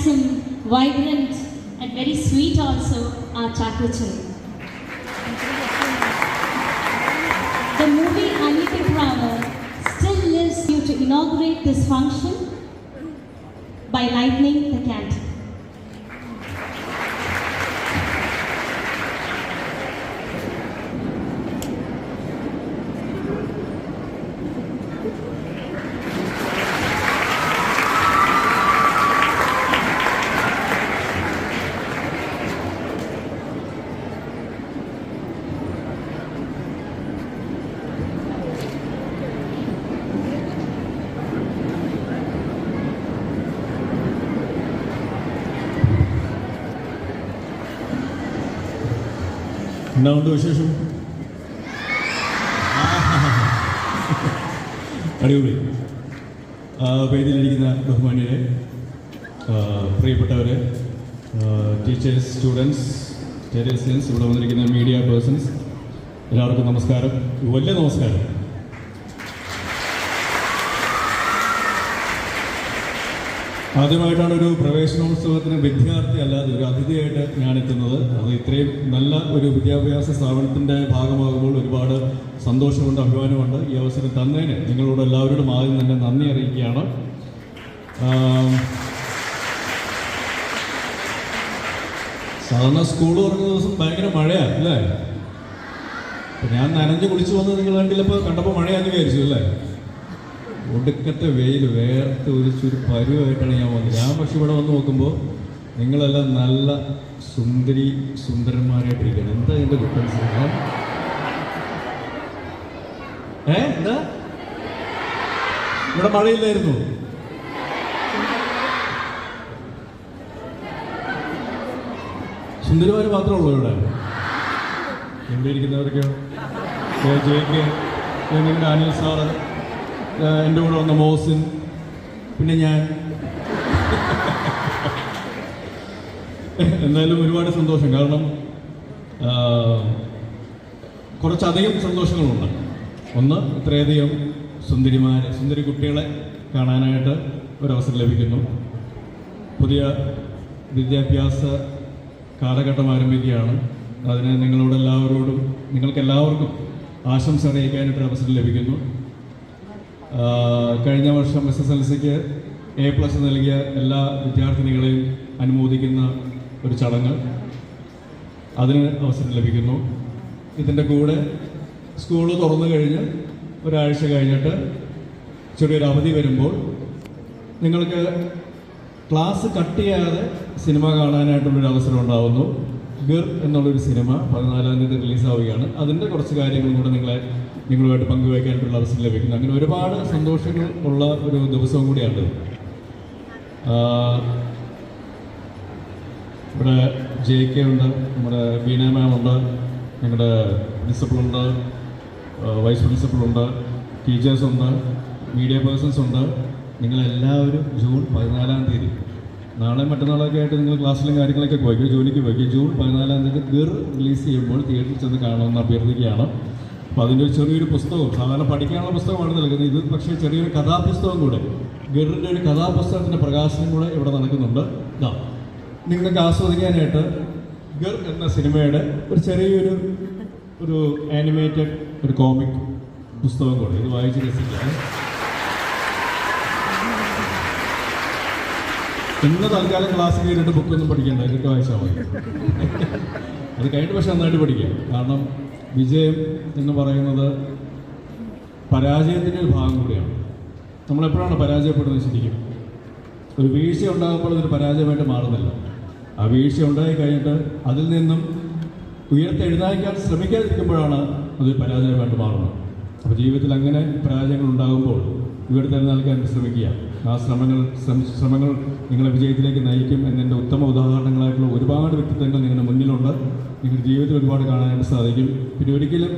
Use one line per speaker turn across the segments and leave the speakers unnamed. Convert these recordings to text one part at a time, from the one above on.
handsome, vibrant, and very sweet also are Chakracharan. The movie Anita Prava still lives you to inaugurate this function by lighting the candle.
എന്നാണ്ട് വിശേഷം? അടിപൊളി. പേജിലിരിക്കുന്ന ബഹുമാന്യരെ പ്രിയപ്പെട്ടവരെ teachers students ടെറേസിയൻസ് ഇവിടെ വന്നിരിക്കുന്ന media persons എല്ലാവർക്കും നമസ്കാരം. വലിയ നമസ്കാരം. ആദ്യമായിട്ടാണ് ഒരു പ്രവേശനോത്സവത്തിന് വിദ്യാർത്ഥി അല്ലാതെ ഒരു അതിഥിയായിട്ട് ഞാൻ എത്തുന്നത് അത് ഇത്രയും നല്ല ഒരു വിദ്യാഭ്യാസ സ്ഥാപനത്തിന്റെ ഭാഗമാകുമ്പോൾ ഒരുപാട് സന്തോഷമുണ്ട് അഭിമാനമുണ്ട്. ഈ അവസരം തന്നതിന് നിങ്ങളോട് എല്ലാവരോടും ആദ്യം തന്നെ നന്ദി അറിയിക്കുകയാണ്. സാധാരണ സ്കൂൾ തുറക്കുന്ന ദിവസം ഭയങ്കര മഴയാണ് അല്ലേ? ഞാൻ നനഞ്ഞ് കുളിച്ച് വന്നത് നിങ്ങൾ കണ്ടില്ലപ്പോൾ കണ്ടപ്പോൾ മഴയാന്ന് വിചാരിച്ചു അല്ലേ? ഒടുക്കത്തെ വെയിൽ വേർത്ത് ഒലിച്ചൊരു പരുവായിട്ടാണ് ഞാൻ വന്നത്. ഞാൻ പക്ഷെ ഇവിടെ വന്ന് നോക്കുമ്പോൾ നിങ്ങളെല്ലാം നല്ല സുന്ദരി സുന്ദരന്മാരായിട്ടിരിക്കണം എന്താ ഇതിന്റെ ഡിഫറൻസ് എന്താ? ഇവിടെ മഴയില്ലായിരുന്നു. സുന്ദരിമാര് മാത്രമേ ഉള്ളൂ ഇവിടെ. ഇവിടെ ജെയ്ക്ക് ഏ, നിങ്ങളുടെ അനിൽ സാറ്. എന്റെ കൂടെ വന്ന മോസിൻ പിന്നെ ഞാൻ. എന്തായാലും ഒരുപാട് സന്തോഷം. കാരണം കുറച്ചധികം സന്തോഷങ്ങളുണ്ട്. ഒന്ന് ഇത്രയധികം സുന്ദരിമാരെ സുന്ദരി കുട്ടികളെ കാണാനായിട്ട് ഒരവസരം ലഭിക്കുന്നു. പുതിയ വിദ്യാഭ്യാസ കാലഘട്ടം ആരംഭിക്കുകയാണ്. അതിന് നിങ്ങളോട് എല്ലാവരോടും ആശംസ അറിയിക്കാനായിട്ട് അവസരം ലഭിക്കുന്നു. കഴിഞ്ഞ വർഷം എസ് എസ് എൽ സിക്ക് എ പ്ലസ് നൽകിയ എല്ലാ വിദ്യാർത്ഥിനികളെയും അനുമോദിക്കുന്ന ഒരു ചടങ്ങ് അതിന് അവസരം ലഭിക്കുന്നു. ഇതിന്റെ കൂടെ സ്കൂൾ തുറന്നു കഴിഞ്ഞ് ഒരാഴ്ച കഴിഞ്ഞിട്ട് ചെറിയൊരു അവധി വരുമ്പോൾ നിങ്ങൾക്ക് ക്ലാസ് കട്ട് ചെയ്യാതെ സിനിമ കാണാനായിട്ടുള്ളൊരു അവസരം ഉണ്ടാകുന്നു ഗിർ എന്നുള്ളൊരു സിനിമ പതിനാലാം തീയതി റിലീസാവുകയാണ് അതിന്റെ കുറച്ച് കാര്യങ്ങളും കൂടെ നിങ്ങളെ നിങ്ങളുമായിട്ട് പങ്കുവയ്ക്കാനായിട്ടുള്ള അവസരം ലഭിക്കുന്നു. അങ്ങനെ ഒരുപാട് സന്തോഷങ്ങൾ ഉള്ള ഒരു ദിവസവും കൂടിയാണ് ഇവിടെ ജെ കെ ഉണ്ട് നമ്മുടെ ബീന മാം ഉണ്ട് ഞങ്ങളുടെ പ്രിൻസിപ്പളുണ്ട് വൈസ് പ്രിൻസിപ്പളുണ്ട് ടീച്ചേഴ്സ് ഉണ്ട് മീഡിയ പേഴ്സൺസ് ഉണ്ട്. നിങ്ങളെല്ലാവരും ജൂൺ പതിനാലാം തീയതി നാളെ മറ്റന്നാളൊക്കെ ആയിട്ട് നിങ്ങൾ ക്ലാസ്സിലും കാര്യങ്ങളൊക്കെ പോയിക്കോ ജോലിക്ക് പോയിക്കോ ജൂൺ പതിനാലാം തീയതി ഗിർ റിലീസ് ചെയ്യുമ്പോൾ തിയേറ്ററിൽ ചെന്ന് കാണണമെന്ന് അഭ്യർത്ഥിക്കുകയാണ്. അപ്പോൾ അതിന്റെ ഒരു ചെറിയൊരു പുസ്തകം സാധാരണ പഠിക്കാനുള്ള പുസ്തകമാണ് നൽകുന്നത്. ഇത് പക്ഷേ ചെറിയൊരു കഥാപുസ്തകം കൂടെ ഗിറിന്റെ ഒരു കഥാപുസ്തകത്തിന്റെ പ്രകാശനം കൂടെ ഇവിടെ നടക്കുന്നുണ്ട്. ഇതാ നിങ്ങൾക്ക് ആസ്വദിക്കാനായിട്ട് ഗർ എന്ന സിനിമയുടെ ഒരു ചെറിയൊരു ഒരു ആനിമേറ്റഡ് ഒരു കോമിക് പുസ്തകം കൂടെ ഇത് വായിച്ച് രസിക്കാം. ഇന്ന് തൽക്കാലം ക്ലാസ്സിൽ കയറിയിട്ട് ബുക്കൊന്നും പഠിക്കണ്ട ഇതൊക്കെ വായിച്ചാൽ മതി. അത് കഴിഞ്ഞിട്ട് പക്ഷെ നന്നായിട്ട് പഠിക്കാം. കാരണം വിജയം എന്ന് പറയുന്നത് പരാജയത്തിന്റെ ഒരു ഭാഗം കൂടിയാണ്. നമ്മളെപ്പോഴാണ് പരാജയപ്പെടുന്നത് ശരിക്കും? ഒരു വീഴ്ച ഉണ്ടാകുമ്പോൾ അതൊരു പരാജയമായിട്ട് മാറുന്നില്ല. ആ വീഴ്ച ഉണ്ടായി കഴിഞ്ഞിട്ട് അതിൽ നിന്നും ഉയർത്തെഴുന്നേക്കാൻ ശ്രമിക്കാതിരിക്കുമ്പോഴാണ് അതൊരു പരാജയമായിട്ട് മാറുന്നത്. അപ്പോൾ ജീവിതത്തിൽ അങ്ങനെ പരാജയങ്ങൾ ഉണ്ടാകുമ്പോൾ ഉയർത്തെഴുന്നേൽക്കാൻ ശ്രമിക്കുക. ആ ശ്രമങ്ങൾ ശ്രമങ്ങൾ നിങ്ങളെ വിജയത്തിലേക്ക് നയിക്കും എന്നതിന്റെ ഉത്തമ ഉദാഹരണങ്ങളായിട്ടുള്ള ഒരുപാട് വ്യക്തിത്വങ്ങൾ നിങ്ങളുടെ മുന്നിലുണ്ട്. നിങ്ങളുടെ ജീവിതത്തിൽ ഒരുപാട് കാണാനായിട്ട് സാധിക്കും. പിന്നെ ഒരിക്കലും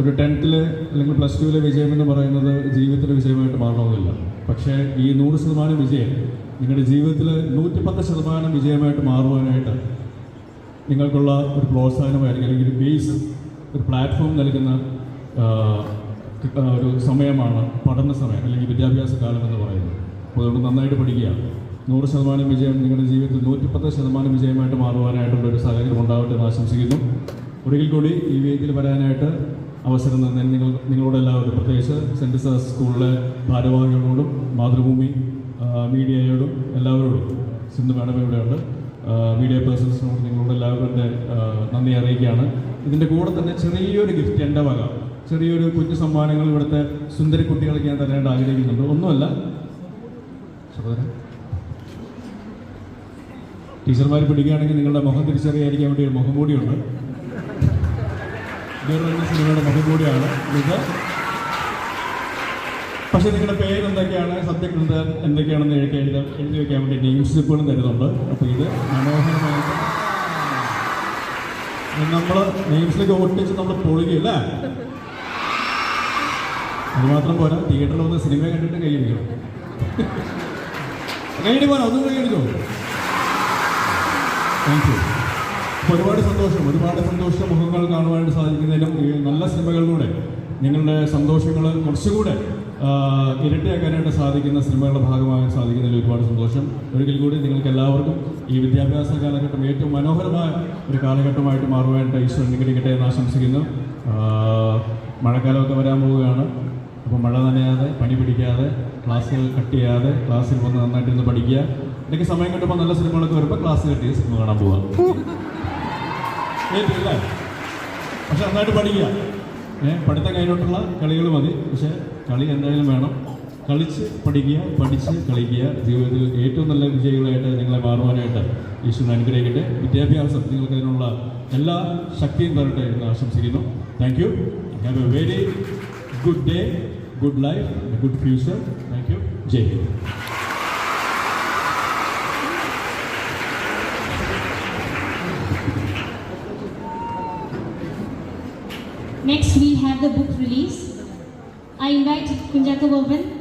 ഒരു ടെൻത്തിൽ അല്ലെങ്കിൽ പ്ലസ് ടുവിലെ വിജയം എന്ന് പറയുന്നത് ജീവിതത്തിലെ വിജയമായിട്ട് മാറണമെന്നില്ല. പക്ഷേ ഈ നൂറ് ശതമാനം വിജയം നിങ്ങളുടെ ജീവിതത്തിൽ നൂറ്റിപ്പത്ത് ശതമാനം വിജയമായിട്ട് മാറുവാനായിട്ട് നിങ്ങൾക്കുള്ള ഒരു പ്രോത്സാഹനമായിരിക്കും അല്ലെങ്കിൽ ഒരു ബേസ് ഒരു പ്ലാറ്റ്ഫോം നൽകുന്ന ഒരു സമയമാണ് പഠന സമയം അല്ലെങ്കിൽ വിദ്യാഭ്യാസ കാലം എന്ന് പറയുന്നത്. അതുകൊണ്ട് നന്നായിട്ട് പഠിക്കുക. നൂറ് ശതമാനം വിജയം നിങ്ങളുടെ ജീവിതത്തിൽ നൂറ്റിപ്പത്ത് ശതമാനം വിജയമായിട്ട് മാറുവാനായിട്ടുള്ള ഒരു സാഹചര്യം ഉണ്ടാവട്ടെ എന്ന് ആശംസിക്കുന്നു. ഒരിക്കൽ കൂടി ഈ വേദിയിൽ വരാനായിട്ട് അവസരം തന്നെ നിങ്ങൾ നിങ്ങളോട് എല്ലാവരും പ്രത്യേകിച്ച് സെന്റ് സാർ സ്കൂളിലെ ഭാരവാഹികളോടും മാതൃഭൂമി മീഡിയയോടും എല്ലാവരോടും സിന്ധു മാഡം ഇവിടെയുണ്ട് മീഡിയ പേഴ്സൺസിനോട് നിങ്ങളോട് എല്ലാവരുടെ നന്ദി അറിയിക്കുകയാണ്. ഇതിന്റെ കൂടെ തന്നെ ചെറിയൊരു ഗിഫ്റ്റ് എന്റെ വക. ചെറിയൊരു കുഞ്ഞു സമ്മാനങ്ങൾ ഇവിടുത്തെ സുന്ദരി കുട്ടികൾക്ക് ഞാൻ തരാനായിട്ട് ആഗ്രഹിക്കുന്നുണ്ട്. ഒന്നുമല്ല. സഹോദരൻ. ടീച്ചർമാർ പിടിക്കുകയാണെങ്കിൽ നിങ്ങളുടെ മുഖം തിരിച്ചറിയാതിരിക്കാൻ വേണ്ടി ഒരു മുഖം കൂടിയുണ്ട്. ഇതൊരു സിനിമയുടെ മുഖം കൂടിയാണ്. ഇത്. പക്ഷേ നിങ്ങളുടെ പേര് എന്തൊക്കെയാണ് സബ്ജക്ട് എന്താ എന്തൊക്കെയാണെന്ന് എഴുതി എഴുതി എഴുതി വെക്കാൻ വേണ്ടി നെയിംസ് സ്ലിപ്പുകളും തരുന്നുണ്ട്. അപ്പോൾ ഇത് മനോഹരമായിട്ട് നമ്മൾ നെയിം സ്ലിപ്പ് ഒട്ടിച്ച് നമ്മൾ പൊളിക്കില്ല അത് മാത്രം പോരാ തിയേറ്ററിൽ വന്ന് സിനിമ കണ്ടിട്ട് കൈയടിക്കണം കൈയടി പോരാ ഒന്നും കൈയടിക്കോ താങ്ക് യു ഒരുപാട് സന്തോഷം ഒരുപാട് സന്തോഷ മുഖങ്ങൾ കാണുവാനായിട്ട് സാധിക്കുന്നതിനും ഈ നല്ല സിനിമകളിലൂടെ നിങ്ങളുടെ സന്തോഷങ്ങൾ കുറച്ചുകൂടെ ഇരട്ടിയാക്കാനായിട്ട് സാധിക്കുന്ന സിനിമകളുടെ ഭാഗമാകാൻ സാധിക്കുന്നതിൽ ഒരുപാട് സന്തോഷം. ഒരിക്കൽ കൂടി നിങ്ങൾക്ക് എല്ലാവർക്കും ഈ വിദ്യാഭ്യാസ കാലഘട്ടം ഏറ്റവും മനോഹരമായ ഒരു കാലഘട്ടമായിട്ട് മാറുവാനായിട്ട് ഈശ്വരൻ അനുഗ്രഹിക്കട്ടെ എന്ന് ആശംസിക്കുന്നു. മഴക്കാലമൊക്കെ വരാൻ പോവുകയാണ്. അപ്പോൾ മഴ നനയാതെ പണി പിടിക്കാതെ ക്ലാസ്സുകൾ കട്ട് ചെയ്യാതെ ക്ലാസ്സിൽ വന്ന് നന്നായിട്ടിരുന്ന് പഠിക്കുക. എനിക്ക് സമയം കിട്ടുമ്പോൾ നല്ല സിനിമകളൊക്കെ വരുമ്പോൾ ക്ലാസ് കട്ട് ചെയ്ത് സിനിമ കാണാൻ പോവാം. ഏറ്റില്ലേ പക്ഷെ നന്നായിട്ട് പഠിക്കുക. ഏഹ് പഠിത്തം കഴിഞ്ഞിട്ടുള്ള കളികൾ മതി. പക്ഷെ കളി എന്തായാലും വേണം. കളിച്ച് പഠിക്കുക പഠിച്ച് കളിക്കുക. ജീവിതത്തിൽ ഏറ്റവും നല്ല വിജയികളായിട്ട് നിങ്ങളെ മാറുവാനായിട്ട് ഈശ്വരൻ അനുഗ്രഹിക്കട്ടെ. വിദ്യാഭ്യാസം നിങ്ങൾക്ക് അതിനുള്ള എല്ലാ ശക്തിയും തരട്ടെ എന്ന് ആശംസിക്കുന്നു. Thank you have a very good day good life, a good future. Thank you. Jay.
Next, we have the book release. I invite Kunjata Boban